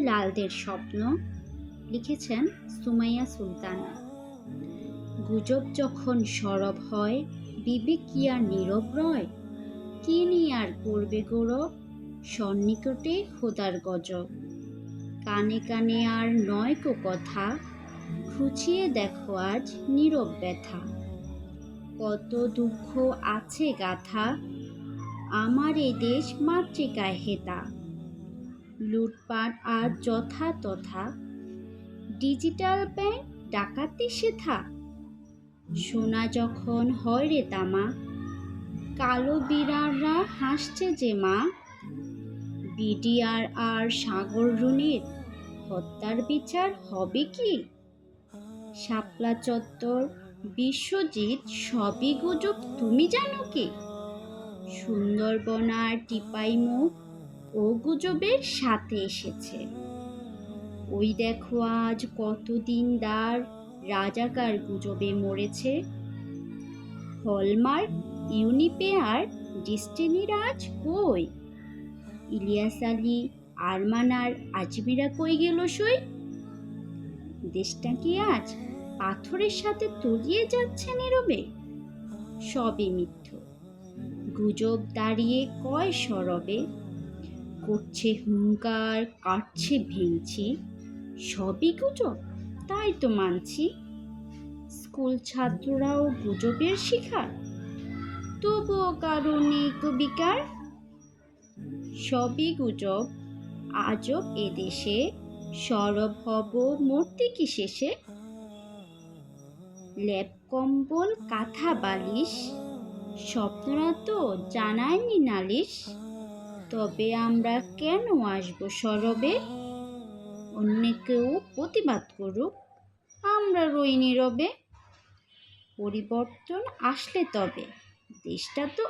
লালদের স্বপ্ন লিখেছেন সুমাইয়া সুলতানা। গুজব যখন সরব হয়, বিবেক কি আর নীরব রয়? কি নিয়ে আর করবে গৌরব? সন্নিকটে খোদার গজব। কানে কানে আর নয় কো কথা, খুঁচিয়ে দেখো আজ নীরব ব্যথা। কত দুঃখ আছে গাথা, আমার এ দেশ মাতৃকায় হেতা। লুটপাট আর যথা তথা ডিজিটাল ব্যাংক ডাকাতি শেথা সোনা যখন হয় রে তামা, কালো বিড়াররা হাসছে যে মা। বিডিআর আর সাগর রুনির হত্যার বিচার হবে কি? শাপলা চত্বর, বিশ্বজিৎ, সবই গুজব, তুমি জানো কি? সুন্দরবন আর টিপাই মুখ ও গুজবের সাথে এসেছে। ওই দেখো আজ কত দিনদার রাজাকার গুজবে মরেছে। হলমার্ক ইউনিপেয়ার ডিস্টিনির আজ কই? ইলিয়াস আলী, আরমান আর আজমিরা কই গেল সই? দেশটা কি আজ পাথরের সাথে তলিয়ে যাচ্ছে নীরবে? সবে মিথ্য। গুজব দাঁড়িয়ে কয় সরবে? করছে হুঙ্কার, কাটছে ভেঙছি সবই গুজব, তাই তো মানছি। স্কুল ছাত্ররাও গুজবের শিকার। তবুও কারণে কবিকার সবই গুজব আজব এদেশে সরব হব মূর্তি কি শেষে? ল্যাপ কম্বল, কাঁথা, বালিশ, স্বপ্নরা তো জানায়নি নালিশ। তবে আমরা কেন আসব সরবে? অন্য কেউ প্রতিবাদ করুক, আমরা রই নীরবে। পরিবর্তন আসলে তবে, দেশটা তো